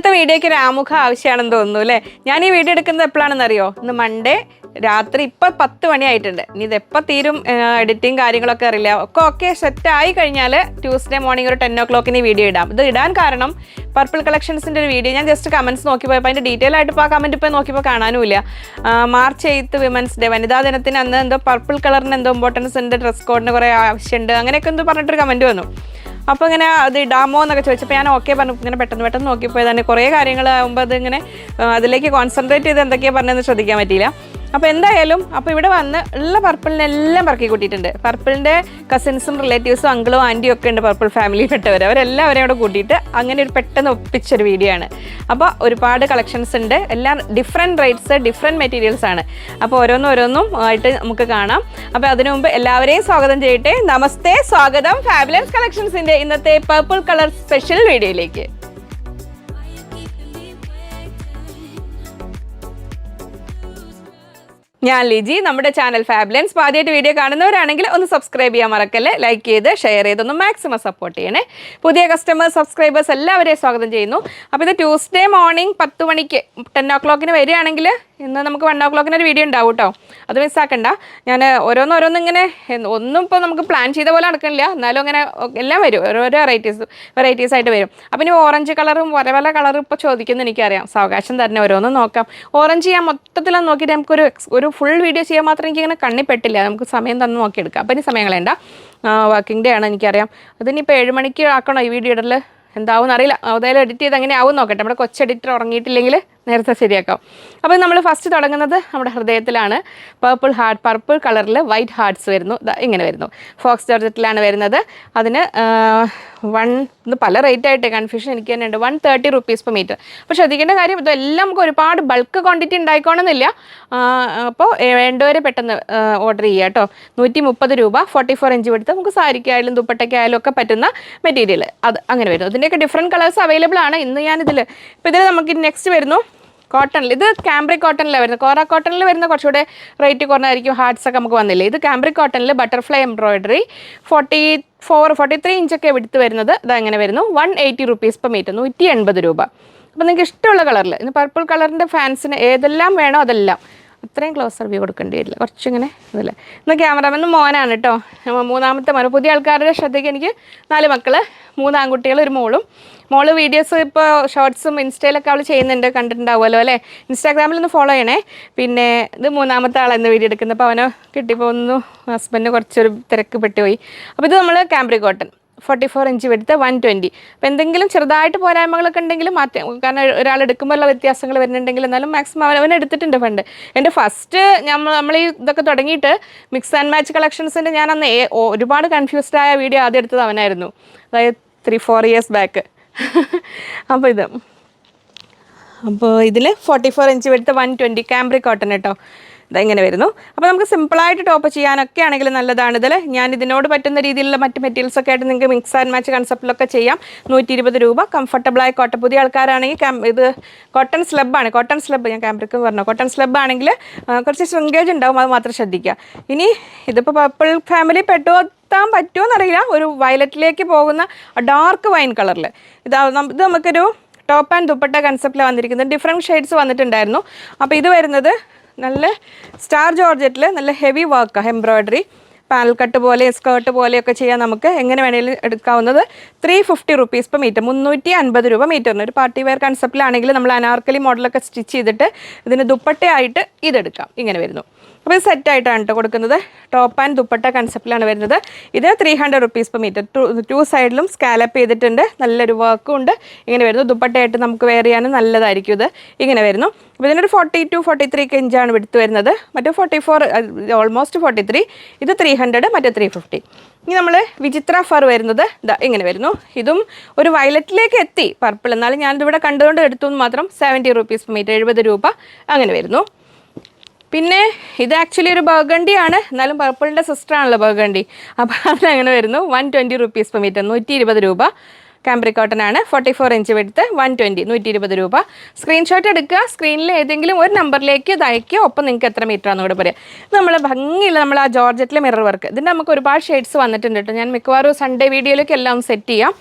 ഇന്നത്തെ വീഡിയോക്ക് ഒരു ആമുഖം ആവശ്യമാണെന്ന് തോന്നുന്നു അല്ലേ? ഞാൻ ഈ വീഡിയോ എടുക്കുന്നത് എപ്പോഴാണെന്ന് അറിയോ ഇന്ന് മൺഡേ രാത്രി ഇപ്പൊ പത്ത് മണിയായിട്ടുണ്ട്. ഇനി ഇത് എപ്പോൾ തീരും എഡിറ്റിംഗ് കാര്യങ്ങളൊക്കെ അറിയില്ല. ഒക്കെ ഓക്കെ സെറ്റ് ആയി കഴിഞ്ഞാൽ ട്യൂസ്ഡേ മോർണിംഗ് ഒരു ടെൻ ഓ ക്ലോക്കിന് ഈ വീഡിയോ ഇടാം. ഇത് ഇടാൻ കാരണം പർപ്പിൾ കളക്ഷൻസിന്റെ ഒരു വീഡിയോ ഞാൻ ജസ്റ്റ് കമന്റ്സ് നോക്കി പോയപ്പോൾ അതിന്റെ ഡീറ്റെയിൽ ആയിട്ട് ഇപ്പോൾ ആ കമന്റ് ഇപ്പോൾ നോക്കിയപ്പോൾ കാണാനുമില്ല. മാർച്ച് എയ്ത്ത് വിമൻസ് ഡേ വനിതാ ദിനത്തിന് അന്ന് എന്തോ പർപ്പിൾ കളറിന് എന്തോ ഇമ്പോർട്ടൻസ് ഉണ്ട് ഡ്രസ് കോഡിന് കുറേ ആവശ്യമുണ്ട് അങ്ങനെയൊക്കെ എന്തോ പറഞ്ഞിട്ടൊരു കമന്റ് വന്നു. അപ്പോൾ ഇങ്ങനെ അത് ഇടാമോ എന്നൊക്കെ ചോദിച്ചപ്പോൾ ഞാൻ ഓക്കെ പറഞ്ഞു. ഇങ്ങനെ പെട്ടെന്ന് പെട്ടെന്ന് നോക്കിപ്പോയതാണ്. കുറേ കാര്യങ്ങളാകുമ്പോൾ അത് ഇങ്ങനെ അതിലേക്ക് കോൺസെൻട്രേറ്റ് ചെയ്ത് എന്തൊക്കെയാണ് പറഞ്ഞതെന്ന് ശ്രദ്ധിക്കാൻ പറ്റിയില്ല. അപ്പോൾ എന്തായാലും അപ്പോൾ ഇവിടെ വന്ന് ഉള്ള പർപ്പിളിനെല്ലാം പറക്കി കൂട്ടിയിട്ടുണ്ട്. പർപ്പിളിന്റെ കസിൻസും റിലേറ്റീവ്സും അങ്കിളും ആന്റിയും ഒക്കെ ഉണ്ട് പർപ്പിൾ ഫാമിലിയിൽപ്പെട്ടവർ അവരെല്ലാവരെയും അവിടെ കൂട്ടിയിട്ട് അങ്ങനെ ഒരു പെട്ടെന്ന് ഒപ്പിച്ചൊരു വീഡിയോ ആണ്. അപ്പോൾ ഒരുപാട് കളക്ഷൻസ് ഉണ്ട്. എല്ലാം ഡിഫറെന്റ് റേറ്റ്സ് ഡിഫറെന്റ് മെറ്റീരിയൽസ് ആണ്. അപ്പോൾ ഓരോന്നും ഓരോന്നും ആയിട്ട് നമുക്ക് കാണാം. അപ്പോൾ അതിനു മുമ്പ് എല്ലാവരെയും സ്വാഗതം ചെയ്യട്ടെ. നമസ്തേ. സ്വാഗതം. ഫാബുലൻസ് കളക്ഷൻസിന്റെ ഇന്നത്തെ പർപ്പിൾ കളർ സ്പെഷ്യൽ വീഡിയോയിലേക്ക് ഞാൻ ലിജി നമ്മുടെ ചാനൽ ഫാബ്ലൻസ്. ആദ്യമായിട്ട് വീഡിയോ കാണുന്നവരാണെങ്കിൽ ഒന്ന് സബ്സ്ക്രൈബ് ചെയ്യാൻ മറക്കല്ലേ? ലൈക്ക് ചെയ്ത് ഷെയർ ചെയ്തൊന്ന് മാക്സിമം സപ്പോർട്ട് ചെയ്യണേ. പുതിയ കസ്റ്റമേഴ്സ് സബ്സ്ക്രൈബേഴ്സ് എല്ലാവരെയും സ്വാഗതം ചെയ്യുന്നു. അപ്പോൾ ഇത് ട്യൂസ്ഡേ മോർണിംഗ് പത്ത് മണിക്ക് ടെൻ ഓ ക്ലോക്കിന് വരികയാണെങ്കിൽ ഇന്ന് നമുക്ക് വൺ ഓ ക്ലോക്കിന് ഒരു വീഡിയോ ഉണ്ടാവും കേട്ടോ അത് മിസ്സാക്കണ്ട ഞാൻ ഓരോന്നോരോന്ന് ഇങ്ങനെ ഒന്നും ഇപ്പോൾ നമുക്ക് പ്ലാൻ ചെയ്ത പോലെ നടക്കണില്ല. എന്നാലും അങ്ങനെ എല്ലാം വരും. ഓരോരോ വെറൈറ്റീസ് വെറൈറ്റീസ് ആയിട്ട് വരും. അപ്പം ഇനി ഓറഞ്ച് കളറും പല പല കളറും ഇപ്പോൾ ചോദിക്കുന്നത് എനിക്കറിയാം. സാവകാശം തന്നെ ഓരോന്നും നോക്കാം. ഓറഞ്ച് ചെയ്യാൻ മൊത്തത്തിലൊന്ന് നോക്കിയിട്ട് നമുക്കൊരു ഒരു ഫുൾ വീഡിയോ ചെയ്യാൻ മാത്രം എനിക്കിങ്ങനെ കണ്ണി പെട്ടില്ല. നമുക്ക് സമയം തന്ന് നോക്കിയെടുക്കാം. അപ്പം ഇനി സമയങ്ങളേണ്ട വർക്കിംഗ് ഡേ ആണ് എനിക്കറിയാം. അതിനിപ്പോൾ ഏഴ് മണിക്ക് ആക്കണോ ഈ വീഡിയോ ഇടൽ എന്താവും അറിയില്ല. അതായത് എഡിറ്റ് ചെയ്ത് അങ്ങനെ ആവും നോക്കട്ടെ. നമ്മുടെ കൊച്ചു എഡിറ്റർ ഉറങ്ങിയിട്ടില്ലെങ്കിൽ നേരത്തെ ശരിയാക്കാം. അപ്പോൾ നമ്മൾ ഫസ്റ്റ് തുടങ്ങുന്നത് നമ്മുടെ ഹൃദയത്തിലാണ്. പർപ്പിൾ ഹാർട്ട് പർപ്പിൾ കളറിൽ വൈറ്റ് ഹാർട്ട്സ് വരുന്നു. ഇങ്ങനെ വരുന്നു. ഫോക്സ് ജോർജറ്റിലാണ് വരുന്നത്. അതിന് വൺ ഇത് പല റേറ്റ് ആയിട്ട് കൺഫ്യൂഷൻ എനിക്ക് തന്നെ ഉണ്ട്. One thirty rupees per metre അപ്പോൾ ശ്രദ്ധിക്കേണ്ട കാര്യം ഇതെല്ലാം നമുക്ക് ഒരുപാട് ബൾക്ക് ക്വാണ്ടിറ്റി ഉണ്ടായിക്കോണമെന്നില്ല അപ്പോൾ വേണ്ടവരെ പെട്ടെന്ന് ഓർഡർ ചെയ്യുക കേട്ടോ. നൂറ്റി മുപ്പത് രൂപ ഫോർട്ടി ഫോർ ഇഞ്ച് എടുത്ത് നമുക്ക് സാരിക്കായാലും ദുപ്പട്ടയ്ക്കായാലും ഒക്കെ പറ്റുന്ന മെറ്റീരിയൽ അത് അങ്ങനെ വരുന്നു. അതിന്റെയൊക്കെ ഡിഫറെന്റ് കളേഴ്സ് അവൈലബിൾ ആണ്. ഇന്ന് ഞാനിതിൽ ഇപ്പോൾ ഇതിൽ നമുക്ക് നെക്സ്റ്റ് വരുന്നു. കോട്ടണിൽ ഇത് കാംബ്രി കോട്ടണിലാണ് വരുന്നത്. കോറ കോട്ടണിൽ വരുന്ന കുറച്ചുകൂടെ റേറ്റ് കുറഞ്ഞായിരിക്കും. ഹാർട്സ് ഒക്കെ നമുക്ക് വന്നില്ലേ. ഇത് കാംബ്രി കോട്ടണിൽ butterfly embroidery forty four forty three ഇഞ്ചൊക്കെ എടുത്ത് വരുന്നത് ഇത് അങ്ങനെ വരുന്നു. One eighty rupees per metre നൂറ്റി എൺപത് രൂപ. അപ്പോൾ നിങ്ങൾക്ക് ഇഷ്ടമുള്ള കളറിൽ ഇന്ന് പർപ്പിൾ കളറിന്റെ ഫാൻസിന് ഏതെല്ലാം വേണോ അതെല്ലാം. അത്രയും ക്ലോസർ വ്യൂ കൊടുക്കേണ്ടി വരില്ല. കുറച്ചിങ്ങനെ ഇതല്ലേ. ഇന്ന് ക്യാമറമാൻ മോനാണ് കേട്ടോ മൂന്നാമത്തെ മോൻ. പുതിയ ആൾക്കാരുടെ ശ്രദ്ധയ്ക്ക് എനിക്ക് നാല് മക്കൾ മൂന്ന് ആൺകുട്ടികൾ ഒരു മോളും. മോൾ വീഡിയോസ് ഇപ്പോൾ ഷോർട്സും ഇൻസ്റ്റയിലൊക്കെ അവൾ ചെയ്യുന്നുണ്ട് കണ്ടിട്ടുണ്ടാവുമല്ലോ അല്ലേ? ഇൻസ്റ്റാഗ്രാമിൽ ഒന്ന് ഫോളോ ചെയ്യണേ. പിന്നെ ഇത് മൂന്നാമത്തെ ആളെന്ന് വീഡിയോ എടുക്കുന്നത്. അപ്പോൾ കിട്ടി കിട്ടിപ്പോന്നു ഹസ്ബൻഡ് കുറച്ചൊരു തിരക്ക് പെട്ടുപോയി. അപ്പോൾ ഇത് നമ്മൾ cambric cotton forty four inch വെടുത്ത് one twenty അപ്പോൾ എന്തെങ്കിലും ചെറുതായിട്ട് പോരായ്മകളൊക്കെ ഉണ്ടെങ്കിലും മാറ്റം കാരണം ഒരാൾ എടുക്കുമ്പോഴുള്ള വ്യത്യാസങ്ങൾ വരുന്നുണ്ടെങ്കിൽ എന്നാലും മാക്സിമം അവൻ അവൻ എടുത്തിട്ടുണ്ട് ഫണ്ട് എന്റെ ഫസ്റ്റ് നമ്മൾ നമ്മൾ ഈ ഇതൊക്കെ തുടങ്ങിയിട്ട് മിക്സ് ആൻഡ് മാച്ച് കളക്ഷൻസിന്റെ ഞാൻ അന്ന് ഒരുപാട് കൺഫ്യൂസ്ഡ് ആയ വീഡിയോ ആദ്യം എടുത്തത് അവനായിരുന്നു. അതായത് ത്രീ ഫോർ ഇയേഴ്സ് ബാക്ക് അപ്പോൾ ഇത്. അപ്പോൾ ഇതിൽ ഫോർട്ടി ഫോർ ഇഞ്ച് എടുത്ത് വൺ ട്വന്റി ക്യാമ്പ്രി കോട്ടൺ കേട്ടോ ഇതെങ്ങനെ വരുന്നു? അപ്പോൾ നമുക്ക് സിമ്പിളായിട്ട് ടോപ്പ് ചെയ്യാനൊക്കെ ആണെങ്കിൽ നല്ലതാണ്. ഇതിൽ ഞാൻ ഇതിനോട് പറ്റുന്ന രീതിയിലുള്ള മറ്റ് മെറ്റീരിയൽസ് ഒക്കെ ആയിട്ട് നിങ്ങൾക്ക് മിക്സ് ആൻഡ് മാച്ച് കൺസെപ്റ്റിലൊക്കെ ചെയ്യാം. നൂറ്റി ഇരുപത് രൂപ കംഫർട്ടബിളായ കോട്ട പുതിയ ആൾക്കാരാണെങ്കിൽ ഇത് കോട്ടൺ സ്ലബാണ് കോട്ടൺ സ്ലബ് ഞാൻ ക്യാമ്പ്രിക്ക് പറഞ്ഞു. കോട്ടൺ സ്ലബ് ആണെങ്കിൽ കുറച്ച് ശൃംഗേജ് ഉണ്ടാവും അത് മാത്രം ശ്രദ്ധിക്കുക. ഇനി ഇതിപ്പോൾ പർപ്പിൾ ഫാമിലി പെട്ടോ എത്താൻ പറ്റുമോ എന്നറിയില്ല. ഒരു വയലറ്റിലേക്ക് പോകുന്ന ഡാർക്ക് വൈൻ കളറിൽ ഇത് ഇത് നമുക്കൊരു ടോപ്പ് ആൻഡ് ദുപ്പട്ട കൺസെപ്റ്റിൽ വന്നിരിക്കുന്നത് ഡിഫറെന്റ് ഷെയ്ഡ്സ് വന്നിട്ടുണ്ടായിരുന്നു. അപ്പോൾ ഇത് വരുന്നത് നല്ല സ്റ്റാർ ജോർജറ്റിൽ നല്ല ഹെവി വർക്കാണ് എംബ്രോയ്ഡറി പാനൽ കട്ട് പോലെ സ്കേർട്ട് പോലെയൊക്കെ ചെയ്യാൻ നമുക്ക് എങ്ങനെ വേണേലും എടുക്കാവുന്നത്. Three fifty rupees per metre മുന്നൂറ്റി അൻപത് രൂപ മീറ്ററിന് ഒരു പാർട്ടി വെയർ കൺസെപ്റ്റിലാണെങ്കിൽ നമ്മൾ അനാർക്കലി മോഡലൊക്കെ സ്റ്റിച്ച് ചെയ്തിട്ട് ഇതിന് ദുപ്പട്ടയായിട്ട് ഇതെടുക്കാം. ഇങ്ങനെ വരുന്നു. അപ്പോൾ ഇത് സെറ്റായിട്ടാണ് കേട്ടോ കൊടുക്കുന്നത്. ടോപ്പ് ആൻഡ് ദുപ്പട്ട കൺസെപ്റ്റിലാണ് വരുന്നത്. ഇത് three hundred rupees per metre two two സൈഡിലും സ്കാലപ്പ് ചെയ്തിട്ടുണ്ട്. നല്ലൊരു വർക്കും ഉണ്ട്. ഇങ്ങനെ വരുന്നു. ദുപ്പട്ടയായിട്ട് നമുക്ക് വെയർ ചെയ്യാനും നല്ലതായിരിക്കും ഇത്. ഇങ്ങനെ വരുന്നു. അപ്പോൾ ഇതിനൊരു ഫോർട്ടി ടു ഫോർട്ടി ത്രീ ഇഞ്ചാണ് എടുത്ത് വരുന്നത്. മറ്റേ forty four almost forty three ഇത് ത്രീ ഹൺഡ്രഡ് മറ്റേ ത്രീ ഫിഫ്റ്റി ഇനി നമ്മൾ വിചിത്ര ഫർ വരുന്നത് ദാ ഇങ്ങനെ വരുന്നു. ഇതും ഒരു വയലറ്റിലേക്ക് എത്തി. പർപ്പിൾ എന്നാലും ഞാനിതിവിടെ കണ്ടുകൊണ്ട് എടുത്തു മാത്രം സെവന്റി റുപ്പീസ് മീറ്റർ എഴുപത് രൂപ അങ്ങനെ വരുന്നു. പിന്നെ ഇത് ആക്ച്വലി ഒരു ബർഗണ്ടി ആണ്. എന്നാലും പർപ്പിളിന്റെ സിസ്റ്ററാണല്ലോ ബർഗണ്ടി അപ്പോൾ അതങ്ങനെ വരുന്നു. One twenty rupees per metre നൂറ്റി ഇരുപത് രൂപ. കാംബ്രിക് കോട്ടൺ ആണ് ഫോർട്ടി ഫോർ ഇഞ്ച് വെടുത്ത് വൺ ട്വന്റി നൂറ്റി ഇരുപത് രൂപ. സ്ക്രീൻഷോട്ട് എടുക്കുക. സ്ക്രീനിൽ ഏതെങ്കിലും ഒരു നമ്പറിലേക്ക് അയക്കുക ഒപ്പം നിങ്ങൾക്ക് എത്ര മീറ്റർ ആണെന്ന് കൂടെ പറയാം. നമ്മൾ ഭംഗിയില്ല നമ്മൾ ആ ജോർജറ്റിലെ മിറർ വർക്ക് ഇതിന്റെ നമുക്ക് ഒരുപാട് ഷെയ്ഡ്സ് വന്നിട്ടുണ്ട് കേട്ടോ. ഞാൻ മിക്കവാറും സൺഡേ വീഡിയോയിലേക്ക് എല്ലാം സെറ്റ് ചെയ്യാം.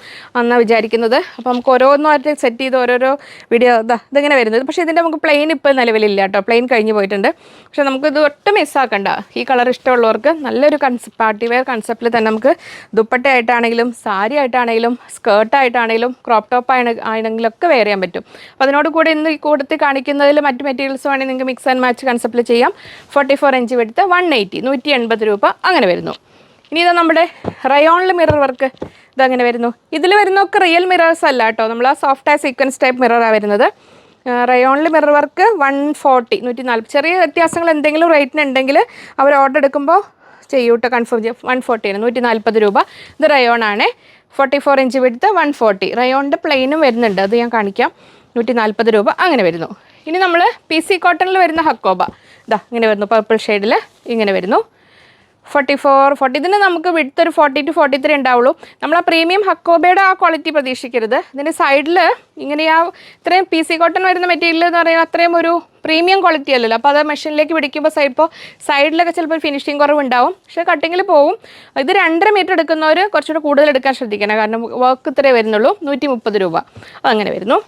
എന്നാണ് വിചാരിക്കുന്നത്? അപ്പോൾ നമുക്ക് ഓരോന്നായിട്ട് സെറ്റ് ചെയ്ത് ഓരോരോ വീഡിയോ ഇതാ ഇതിങ്ങനെ വരുന്നത്. പക്ഷേ ഇതിന്റെ നമുക്ക് പ്ലെയിൻ ഇപ്പോൾ നിലവിലില്ല കേട്ടോ. പ്ലെയിൻ കഴിഞ്ഞ് പോയിട്ടുണ്ട്. പക്ഷേ നമുക്ക് ഇത് ഒട്ടും മിസ്സാക്കണ്ട ഈ കളർ ഇഷ്ടമുള്ളവർക്ക് നല്ലൊരു കൺസെപ്റ്റ് പാർട്ടി വെയർ കൺസെപ്റ്റിൽ തന്നെ നമുക്ക് ദുപ്പട്ടയായിട്ടാണെങ്കിലും സാരി ആയിട്ടാണെങ്കിലും സ്കേർട്ടായിട്ടാണെങ്കിലും ക്രോപ്പ് ടോപ്പ് ആണെങ്കിലും ഒക്കെ വെയർ ചെയ്യാൻ പറ്റും. അപ്പോൾ അതിനോട് കൂടെ ഇന്ന് ഈ കൂട്ടത്തിൽ കാണിക്കുന്നതിൽ മറ്റ് മെറ്റീരിയൽസ് വേണമെങ്കിൽ നിങ്ങൾക്ക് മിക്സ് ആൻഡ് മാച്ച് കൺസെപ്റ്റിൽ ചെയ്യാം. ഫോർട്ടി ഫോർ ഇഞ്ച് എടുത്ത് വൺ എയ്റ്റി നൂറ്റി എൺപത് രൂപ അങ്ങനെ വരുന്നു. ഇനി ഇതാ നമ്മുടെ റയോണിൽ മിറർ വർക്ക് ഇതങ്ങനെ വരുന്നു. ഇതിൽ വരുന്നൊക്കെ റിയൽ മിറേഴ്സ് അല്ല കേട്ടോ. നമ്മൾ ആ സോഫ്റ്റ് ആയ സീക്വൻസ് ടൈപ്പ് മിററാണ് വരുന്നത്. റയോണിൽ മിറർ വർക്ക് വൺ ഫോർട്ടി നൂറ്റി നാൽപ്പത് ചെറിയ വ്യത്യാസങ്ങൾ എന്തെങ്കിലും റേറ്റിന് ഉണ്ടെങ്കിൽ അവർ ഓർഡർ എടുക്കുമ്പോൾ ചെയ്യൂട്ടോ കൺഫേം ചെയ്യും. വൺ ഫോർട്ടിയാണ് നൂറ്റി നാൽപ്പത് രൂപ. ഇത് റയോൺ ആണ്. ഫോർട്ടി ഫോർ ഇഞ്ച് വിടുത്ത് വൺ ഫോർട്ടി റയോണിന്റെ പ്ലെയിനും വരുന്നുണ്ട്. അത് ഞാൻ കാണിക്കാം. നൂറ്റി നാൽപ്പത് രൂപ. അങ്ങനെ വരുന്നു. ഇനി നമ്മൾ പി സി കോട്ടണിൽ വരുന്ന ഹക്കോബ ഇതാ ഇങ്ങനെ വരുന്നു. പർപ്പിൾ ഷെയ്ഡിൽ ഇങ്ങനെ വരുന്നു. ഫോർട്ടി ഫോർ ഫോർട്ടി ഇതിന് നമുക്ക് വിടുത്ത് ഒരു ഫോർട്ടി ടു ഫോർട്ടി ത്രീ ഉണ്ടാവുള്ളൂ. നമ്മൾ ആ പ്രീമിയം ഹക്കോബയുടെ ആ ക്വാളിറ്റി പ്രതീക്ഷിക്കരുത്. ഇതിന്റെ സൈഡിൽ ഇങ്ങനെ ആ ഇത്രയും പി സി കോട്ടൺ വരുന്ന മെറ്റീരിയൽ എന്ന് പറയുമ്പോൾ അത്രയും ഒരു പ്രീമിയം ക്വാളിറ്റി അല്ലല്ലോ. അപ്പോൾ അത് മെഷീനിലേക്ക് പിടിക്കുമ്പോൾ സൈഡ് ഇപ്പോൾ സൈഡിലൊക്കെ ചിലപ്പോൾ ഫിനിഷിങ് കുറവ് ഉണ്ടാവും പക്ഷേ കട്ടിങ്ങിൽ പോവും. ഇത് രണ്ടര മീറ്റർ എടുക്കുന്നവർ കുറച്ചുകൂടെ കൂടുതൽ എടുക്കാൻ ശ്രദ്ധിക്കണം. കാരണം വർക്ക് ഇത്രേ വരുന്നുള്ളൂ. നൂറ്റി മുപ്പത് രൂപ. അങ്ങനെ വരുന്നു.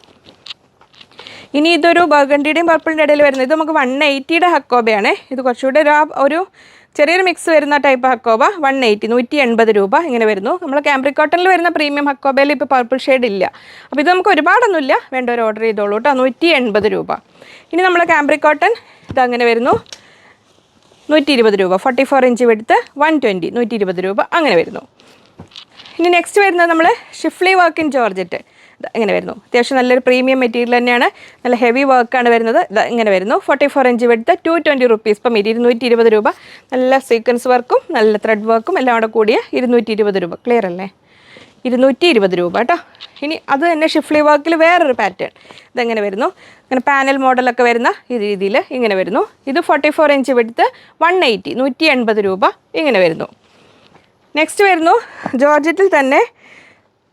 ഇനി ഇതൊരു ബർഗണ്ടിയുടെയും പർപ്പിളിന്റെ ഇടയിൽ വരുന്നത്. ഇത് നമുക്ക് വൺ എയ്റ്റിയുടെ ഹക്കോബയാണ് ഇത് കുറച്ചുകൂടെ ഒരു ഒരു ചെറിയൊരു മിക്സ് വരുന്ന ടൈപ്പ് ഹക്കോബ വൺ എയ്റ്റി നൂറ്റി എൺപത് രൂപ ഇങ്ങനെ വരുന്നു. നമ്മൾ ക്യാമ്പ്രി കോട്ടണിൽ വരുന്ന പ്രീമിയം ഹക്കോബയിൽ ഇപ്പോൾ പർപ്പിൾ ഷെയ്ഡ് ഇല്ല. അപ്പോൾ ഇത് നമുക്ക് ഒരുപാടൊന്നുമില്ല. വേണ്ടവർ ഓർഡർ ചെയ്തോളൂ കേട്ടോ നൂറ്റി എൺപത് രൂപ. ഇനി നമ്മൾ ക്യാമ്പ്രി കോട്ടൺ ഇതങ്ങനെ വരുന്നു. നൂറ്റി ഇരുപത് രൂപ. ഫോർട്ടി ഫോർ ഇഞ്ച് എടുത്ത് വൺ ട്വന്റി നൂറ്റി ഇരുപത് രൂപ. അങ്ങനെ വരുന്നു. ഇനി നെക്സ്റ്റ് വരുന്നത് നമ്മൾ ഷിഫ്ലി വർക്ക് ഇൻ ജോർജറ്റ് ഇങ്ങനെ വരുന്നു. അത്യാവശ്യം നല്ലൊരു പ്രീമിയം മെറ്റീരിയൽ തന്നെയാണ്. നല്ല ഹെവി വർക്കാണ് വരുന്നത്. ഇങ്ങനെ വരുന്നു. ഫോർട്ടി ഫോർ ഇഞ്ച് വെടുത്ത് ടു ട്വന്റി റുപ്പീസ് ഇപ്പം ഇരുന്നൂറ്റി ഇരുപത് രൂപ. നല്ല സീക്വൻസ് വർക്കും നല്ല ത്രെഡ് വർക്കും എല്ലാം കൂടെ കൂടിയ ഇരുന്നൂറ്റി ഇരുപത് രൂപ. ക്ലിയർ അല്ലേ? ഇരുന്നൂറ്റി ഇരുപത് രൂപ കേട്ടോ. ഇനി അത് തന്നെ ഷിഫ്ലി വർക്കിൽ വേറൊരു പാറ്റേൺ ഇതെങ്ങനെ വരുന്നു. ഇങ്ങനെ പാനൽ മോഡലൊക്കെ വരുന്ന ഈ രീതിയിൽ ഇങ്ങനെ വരുന്നു. ഇത് ഫോർട്ടി ഫോർ ഇഞ്ച് വെടുത്ത് വൺ എയ്റ്റി നൂറ്റി എൺപത് രൂപ ഇങ്ങനെ വരുന്നു. നെക്സ്റ്റ് വരുന്നു ജോർജറ്റിൽ തന്നെ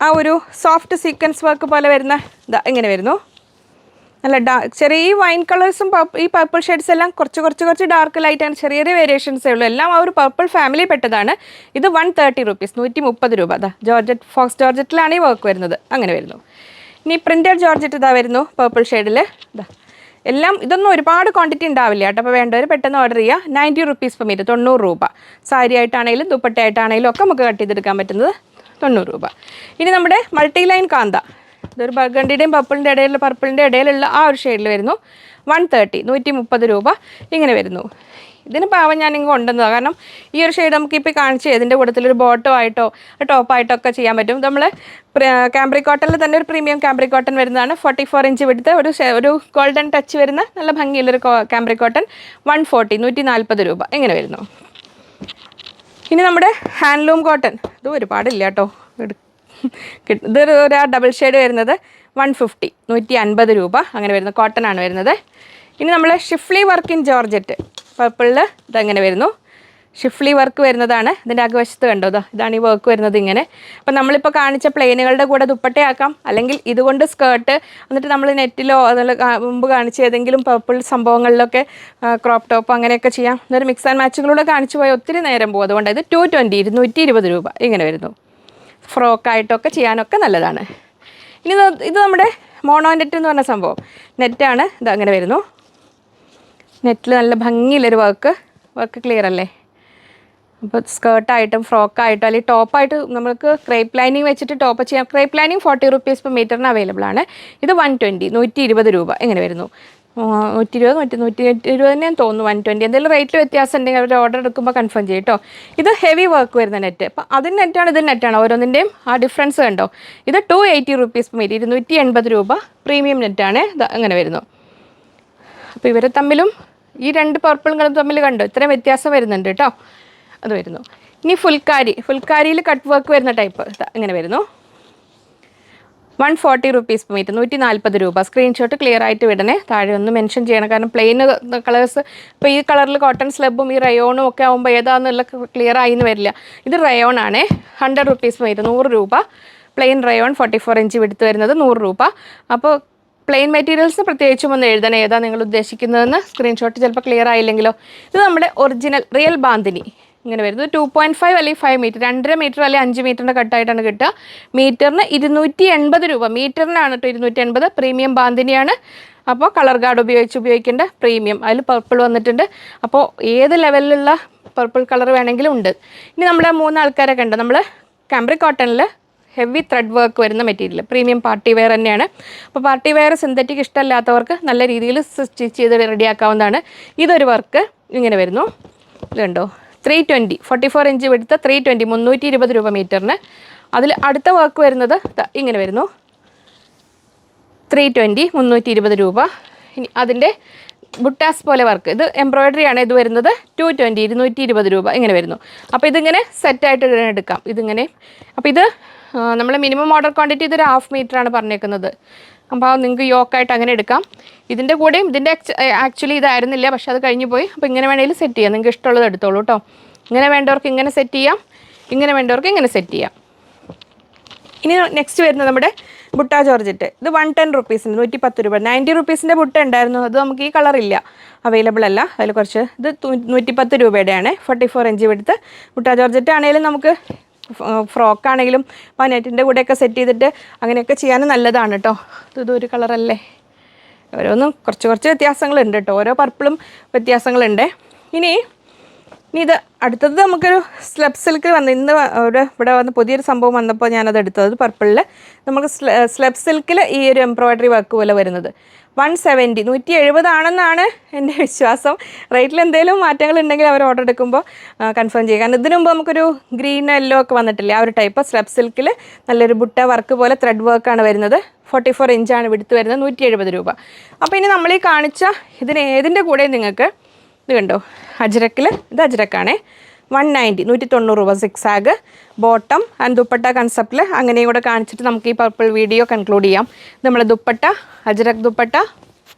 ആ ഒരു സോഫ്റ്റ് സീക്വൻസ് വർക്ക് പോലെ വരുന്ന ഇങ്ങനെ വരുന്നു. നല്ല ഡാ ചെറിയ ഈ വൈൻ കളേഴ്സും ഈ പർപ്പിൾ ഷെയ്ഡ്സ് എല്ലാം കുറച്ച് കുറച്ച് കുറച്ച് ഡാർക്ക് ലൈറ്റ് ആണ്. ചെറിയ ചെറിയ വേരിയേഷൻസേ ഉള്ളൂ. എല്ലാം ആ ഒരു പർപ്പിൾ ഫാമിലി പെട്ടതാണ്. ഇത് വൺ തേർട്ടി റുപ്പീസ് നൂറ്റി മുപ്പത് രൂപ. അതാ ജോർജറ്റ് ഫോക്സ് ജോർജറ്റിലാണ് ഈ വർക്ക് വരുന്നത്. അങ്ങനെ വരുന്നു. ഇനി പ്രിന്റഡ് ജോർജറ്റ് ഇതാ വരുന്നു പർപ്പിൾ ഷെയ്ഡിൽ ഇതാ എല്ലാം ഇതൊന്നും ഒരുപാട് ക്വാണ്ടിറ്റി ഉണ്ടാവില്ല കേട്ടോ. അപ്പോൾ വേണ്ടവർ പെട്ടെന്ന് ഓർഡർ ചെയ്യുക നയന്റി റുപ്പീസ് പെർ മീറ്റർ തൊണ്ണൂറ് രൂപ. സാരി ആയിട്ടാണെങ്കിലും ദുപ്പട്ടയായിട്ടാണെങ്കിലും ഒക്കെ നമുക്ക് കട്ട് ചെയ്തെടുക്കാൻ പറ്റുന്നത് തൊണ്ണൂറ് രൂപ. ഇനി നമ്മുടെ മൾട്ടി ലൈൻ കാന്ത. ഇതൊരു ബർഗണ്ടിയുടെയും പർപ്പിളിന്റെ ഇടയിലുള്ള പർപ്പിളിന്റെ ഇടയിലുള്ള ആ ഒരു ഷെയ്ഡിൽ വരുന്നു. വൺ തേർട്ടി നൂറ്റി മുപ്പത് രൂപ ഇങ്ങനെ വരുന്നു. ഇതിന് പാവം ഞാൻ ഇങ്ങ് കൊണ്ടുവന്നതാണ് കാരണം ഈ ഒരു ഷെയ്ഡ് നമുക്ക് ഇപ്പോൾ കാണിച്ച് ഇതിന്റെ കൂട്ടത്തിൽ ഒരു ബോട്ടോ ആയിട്ടോ ടോപ്പായിട്ടോ ഒക്കെ ചെയ്യാൻ പറ്റും. നമ്മൾ ക്യാമ്പ്രി കോട്ടണിൽ തന്നെ ഒരു പ്രീമിയം ക്യാമ്പ്രി കോട്ടൺ വരുന്നതാണ്. ഫോർട്ടി ഫോർ ഇഞ്ച് വിടുത്ത് ഒരു ഒരു ഗോൾഡൻ ടച്ച് വരുന്ന നല്ല ഭംഗിയുള്ളൊരു ക്യാമ്പ്രി കോട്ടൺ വൺ ഫോർട്ടി നൂറ്റി നാൽപ്പത് രൂപ. ഇങ്ങനെ വരുന്നു. ഇനി നമ്മുടെ ഹാൻഡ്ലൂം കോട്ടൺ ഇത് ഒരുപാടില്ല കേട്ടോ. ഇത് ഒരു ഡബിൾ ഷെയ്ഡ് വരുന്നത് വൺ ഫിഫ്റ്റി നൂറ്റി അൻപത് രൂപ. അങ്ങനെ വരുന്നത് കോട്ടൺ ആണ് വരുന്നത്. ഇനി നമ്മൾ ഷിഫ്ലി വർക്ക് ഇൻ ജോർജറ്റ് പർപ്പിളിൽ ഇതങ്ങനെ വരുന്നു. ഷിഫ്ലി വർക്ക് വരുന്നതാണ്. ഇതിന്റെ അകവശത്ത് കണ്ടോ? ഇതാണ് ഈ വർക്ക് വരുന്നത് ഇങ്ങനെ. അപ്പം നമ്മളിപ്പോൾ കാണിച്ച പ്ലെയിനുകളുടെ കൂടെ ദുപ്പട്ടയാക്കാം. അല്ലെങ്കിൽ ഇതുകൊണ്ട് സ്കേർട്ട് എന്നിട്ട് നമ്മൾ നെറ്റിലോ അതുപോലെ മുമ്പ് കാണിച്ച ഏതെങ്കിലും പർപ്പിൾ സംഭവങ്ങളിലൊക്കെ ക്രോപ്പ് ടോപ്പ് അങ്ങനെയൊക്കെ ചെയ്യാം. എന്നൊരു മിക്സ് ആൻഡ് മാച്ചുകളൂടെ കാണിച്ചു പോയാൽ ഒത്തിരി നേരം പോകും. അതുകൊണ്ട് ഇത് ടു ട്വന്റി ഇരുന്നൂറ്റി ഇരുപത് രൂപ ഇങ്ങനെ വരുന്നു. ഫ്രോക്കായിട്ടൊക്കെ ചെയ്യാനൊക്കെ നല്ലതാണ്. ഇനി ഇത് ഇത് നമ്മുടെ മോണോ നെറ്റ് എന്ന് പറഞ്ഞ സംഭവം. നെറ്റാണ് ഇത് അങ്ങനെ വരുന്നു. നെറ്റിൽ നല്ല ഭംഗിയുള്ളൊരു വർക്ക് വർക്ക് ക്ലിയർ അല്ലേ? അപ്പോൾ സ്കേർട്ടായിട്ടും ഫ്രോക്കായിട്ടും അല്ലെങ്കിൽ ടോപ്പായിട്ട് നമുക്ക് ക്രേപ്പ് ലൈനിങ് വെച്ചിട്ട് ടോപ്പ് ചെയ്യാം. Crepe lining forty rupees per മീറ്ററിന് അവൈലബിൾ ആണ്. ഇത് വൺ ട്വന്റി നൂറ്റി ഇരുപത് രൂപ എങ്ങനെ വരുന്നു. നൂറ്റി ഇരുപത് നൂറ്റി നൂറ്റി ഇരുപത് തന്നെ തോന്നുന്നു വൺ ട്വന്റി എന്തെങ്കിലും റേറ്റിൽ വ്യത്യാസം ഉണ്ടെങ്കിൽ അവർ ഓർഡർ എടുക്കുമ്പോൾ കൺഫേം ചെയ്യും കേട്ടോ ഇത് ഹെവി വർക്ക് വരുന്ന നെറ്റ് അപ്പോൾ അതിന് നെറ്റാണ് ഇത് നെറ്റാണ് ഓരോന്നിന്റെയും ആ ഡിഫറൻസ് കണ്ടോ? ഇത് ടു എയ്റ്റി റുപ്പീസ് മീറ്റർ ഇരുന്നൂറ്റി എൺപത് രൂപ പ്രീമിയം നെറ്റാണ് അങ്ങനെ വരുന്നു. അപ്പോൾ ഇവർ തമ്മിലും ഈ രണ്ട് പർപ്പിളുകളും തമ്മിൽ കണ്ടോ? ഇത്രയും വ്യത്യാസം വരുന്നുണ്ട് കേട്ടോ അത് വരുന്നു. ഇനി ഫുൽക്കാരി. ഫുൽക്കാരിയിൽ കട്ട് വർക്ക് വരുന്ന ടൈപ്പ് ഇങ്ങനെ വരുന്നു. വൺ ഫോർട്ടി റുപ്പീസ് മീറ്റ് നൂറ്റി നാൽപ്പത് രൂപ. സ്ക്രീൻഷോട്ട് ക്ലിയർ ആയിട്ട് വിടണേ. താഴെ ഒന്ന് മെൻഷൻ ചെയ്യണം. കാരണം പ്ലെയിൻ കളേഴ്സ് ഇപ്പോൾ ഈ കളറിൽ കോട്ടൺ സ്ലബും ഈ റയോണും ഒക്കെ ആകുമ്പോൾ ഏതാണെന്നുള്ള ക്ലിയർ ആയി എന്ന് വരില്ല. ഇത് റയോൺ ആണേ. ഹൺഡ്രഡ് റുപ്പീസ് മീറ്റ് നൂറ് രൂപ. Plain rayon forty four inch width വരുന്നത് നൂറ് രൂപ. അപ്പോൾ പ്ലെയിൻ മെറ്റീരിയൽസ് പ്രത്യേകിച്ചും ഒന്ന് എഴുതണം. ഏതാ നിങ്ങൾ ഉദ്ദേശിക്കുന്നതെന്ന് സ്ക്രീൻഷോട്ട് ചിലപ്പോൾ ക്ലിയർ ആയില്ലെങ്കിലോ. ഇത് നമ്മുടെ ഒറിജിനൽ റിയൽ ബാന്തിനി. ഇങ്ങനെ വരുന്നത് ടു പോയിന്റ് ഫൈവ് അല്ലെങ്കിൽ ഫൈവ് മീറ്റർ രണ്ടര മീറ്റർ അല്ലെങ്കിൽ അഞ്ച് മീറ്ററിന്റെ കട്ടായിട്ടാണ് കിട്ടുക. മീറ്ററിന് ഇരുന്നൂറ്റി എൺപത് രൂപ. മീറ്ററിനാണ് കേട്ടോ ഇരുന്നൂറ്റി എൺപത് പ്രീമിയം ബാന്തിനിയാണ്. അപ്പോൾ കളർ ഗാർഡ് ഉപയോഗിച്ച് ഉപയോഗിക്കേണ്ട പ്രീമിയം അതിൽ പർപ്പിൾ വന്നിട്ടുണ്ട്. അപ്പോൾ ഏത് ലെവലിലുള്ള പർപ്പിൾ കളർ വേണമെങ്കിലും ഉണ്ട്. ഇനി നമ്മുടെ മൂന്ന് ആൾക്കാരൊക്കെ ഉണ്ട് നമ്മൾ കാംബ്രി കോട്ടണിൽ ഹെവി ത്രെഡ് വർക്ക് വരുന്ന മെറ്റീരിയൽ പ്രീമിയം പാർട്ടി വെയർ തന്നെയാണ്. അപ്പോൾ പാർട്ടി വെയർ സിന്തറ്റിക് ഇഷ്ടമല്ലാത്തവർക്ക് നല്ല രീതിയിൽ സ്റ്റിച്ച് ചെയ്ത് റെഡിയാക്കാവുന്നതാണ് ഇതൊരു വർക്ക് ഇങ്ങനെ വരുന്നു. ഇതുണ്ടോ three twenty forty four inch എടുത്ത ത്രീ ട്വന്റി മുന്നൂറ്റി ഇരുപത് രൂപ മീറ്ററിന് അതിൽ അടുത്ത വർക്ക് വരുന്നത് ഇങ്ങനെ വരുന്നു. ത്രീ ട്വന്റി മുന്നൂറ്റി ഇരുപത് രൂപ. ഇനി അതിന്റെ ബുട്ടാസ് പോലെ വർക്ക് ഇത് എംബ്രോയിഡറി ആണ് ഇത് വരുന്നത് ടു ട്വന്റി ഇരുന്നൂറ്റി ഇരുപത് രൂപ ഇങ്ങനെ വരുന്നു. അപ്പോൾ ഇതിങ്ങനെ സെറ്റായിട്ട് എടുക്കാം. ഇതിങ്ങനെ. അപ്പോൾ ഇത് നമ്മൾ മിനിമം ഓർഡർ ക്വാണ്ടിറ്റി ഇതൊരു ഹാഫ് ആണ് പറഞ്ഞേക്കുന്നത്. അപ്പോൾ നിങ്ങൾക്ക് യോക്കായിട്ട് അങ്ങനെ എടുക്കാം. ഇതിന്റെ കൂടെയും ഇതിന്റെ ആക്ച്വലി ഇതായിരുന്നില്ല പക്ഷേ അത് കഴിഞ്ഞു പോയി. അപ്പോൾ ഇങ്ങനെ വേണമെങ്കിൽ സെറ്റ് ചെയ്യാം. നിങ്ങൾക്ക് ഇഷ്ടമുള്ളത് എടുത്തോളൂ കേട്ടോ ഇങ്ങനെ വേണ്ടവർക്ക് ഇങ്ങനെ സെറ്റ് ചെയ്യാം. ഇങ്ങനെ വേണ്ടവർക്ക് ഇങ്ങനെ സെറ്റ് ചെയ്യാം. ഇനി നെക്സ്റ്റ് വരുന്നത് നമ്മുടെ ബുട്ട ജോർജറ്റ്. ഇത് വൺ ടെൻ റുപ്പീസിന് നൂറ്റി പത്ത് രൂപ. നയന്റി റുപ്പീസിന്റെ ബുട്ട ഉണ്ടായിരുന്നു. അത് നമുക്ക് ഈ കളറില്ല അവൈലബിൾ അല്ല. അതിൽ കുറച്ച് ഇത് നൂറ്റി പത്ത് രൂപയുടെയാണ്. ഫോർട്ടി ഫോർ ഇഞ്ച് എടുത്ത് ബുട്ട ജോർജറ്റ് ആണെങ്കിലും നമുക്ക് ഫ്രോക്ക് ആണെങ്കിലും പനറ്റിന്റെ കൂടെയൊക്കെ സെറ്റ് ചെയ്തിട്ട് അങ്ങനെയൊക്കെ ചെയ്യാൻ നല്ലതാണ് കേട്ടോ ഇത് ഒരു കളറല്ലേ ഓരോന്നും കുറച്ച് കുറച്ച് വ്യത്യാസങ്ങളുണ്ട് കേട്ടോ ഓരോ പർപ്പിളും വ്യത്യാസങ്ങളുണ്ട്. ഇനി ഇനി ഇത് അടുത്തത് നമുക്കൊരു സ്ലബ് സിൽക്ക് വന്ന് ഇന്ന് ഒരു ഇവിടെ വന്ന് പുതിയൊരു സംഭവം വന്നപ്പോൾ ഞാനത് എടുത്തത് പർപ്പിളിൽ നമുക്ക് സ്ലബ് സിൽക്കിൽ ഈ ഒരു എംബ്രോയ്ഡറി വർക്ക് പോലെ വരുന്നത്. വൺ സെവന്റി നൂറ്റി എഴുപതാണെന്നാണ് എന്റെ വിശ്വാസം. റേറ്റിൽ എന്തെങ്കിലും മാറ്റങ്ങൾ ഉണ്ടെങ്കിൽ അവർ ഓർഡർ എടുക്കുമ്പോൾ കൺഫേം ചെയ്യുക കാരണം ഇതിനു മുമ്പ് നമുക്കൊരു ഗ്രീൻ യെല്ലോ ഒക്കെ വന്നിട്ടില്ലേ? ആ ഒരു ടൈപ്പ് സ്ലബ് സിൽക്കിൽ നല്ലൊരു ബുട്ട വർക്ക് പോലെ ത്രെഡ് വർക്കാണ് വരുന്നത്. ഫോർട്ടി ഫോർ ഇഞ്ചാണ് വിടുത്ത് വരുന്നത്. നൂറ്റി രൂപ. അപ്പോൾ ഇനി നമ്മൾ ഈ കാണിച്ച ഇതിന് ഏതിന്റെ കൂടെ നിങ്ങൾക്ക് ഇത് കണ്ടോ? അജ്രക്കിൽ ഇത് അജ്രക്കാണേ. വൺ നയന്റി നൂറ്റി തൊണ്ണൂറ് രൂപ സിക്സ് ആഗ് ബോട്ടം ആൻഡ് ദുപ്പട്ട കൺസെപ്റ്റിൽ അങ്ങനെയും കൂടെ കാണിച്ചിട്ട് നമുക്ക് ഈ പർപ്പിൾ വീഡിയോ കൺക്ലൂഡ് ചെയ്യാം. നമ്മൾ dupatta ajrak dupatta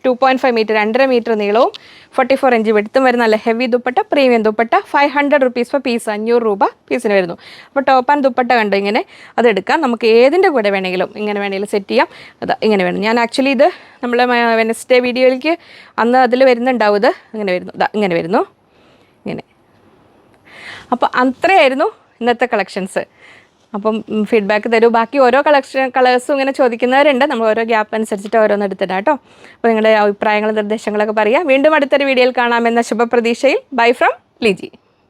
two point five metre രണ്ടര മീറ്റർ നീളവും ഫോർട്ടി ഫോർ ഇഞ്ച് വെടുത്തും വരുന്ന നല്ല heavy dupatta premium dupatta five hundred rupees per piece അഞ്ഞൂറ് രൂപ പീസിന് വരുന്നു. അപ്പോൾ ടോപ്പ് ആൻഡ് ദുപ്പട്ട കണ്ടു ഇങ്ങനെ? അതെടുക്കാം നമുക്ക് ഏതിന്റെ കൂടെ വേണമെങ്കിലും ഇങ്ങനെ വേണമെങ്കിലും സെറ്റ് ചെയ്യാം. അത് ഇങ്ങനെ വേണം. ഞാൻ ആക്ച്വലി ഇത് നമ്മൾ വെനസ്ഡേ വീഡിയോയിലേക്ക് അന്ന് അതിൽ വരുന്നുണ്ടാവും ഇത്. ഇങ്ങനെ വരുന്നു. ഇങ്ങനെ വരുന്നു. ഇങ്ങനെ. അപ്പോൾ അത്രയായിരുന്നു ഇന്നത്തെ കളക്ഷൻസ് അപ്പം ഫീഡ്ബാക്ക് തരൂ. ബാക്കി ഓരോ കളക്ഷൻ കളേഴ്സും ഇങ്ങനെ ചോദിക്കുന്നവരുണ്ട്. നമ്മൾ ഓരോ ഗ്യാപ്പ് അനുസരിച്ചിട്ട് ഓരോന്ന് എടുത്തിടാം കേട്ടോ. അപ്പോൾ നിങ്ങളുടെ അഭിപ്രായങ്ങളും നിർദ്ദേശങ്ങളൊക്കെ പറയാം. വീണ്ടും അടുത്തൊരു വീഡിയോയിൽ കാണാമെന്ന ശുഭപ്രതീക്ഷയിൽ. Bye from Liji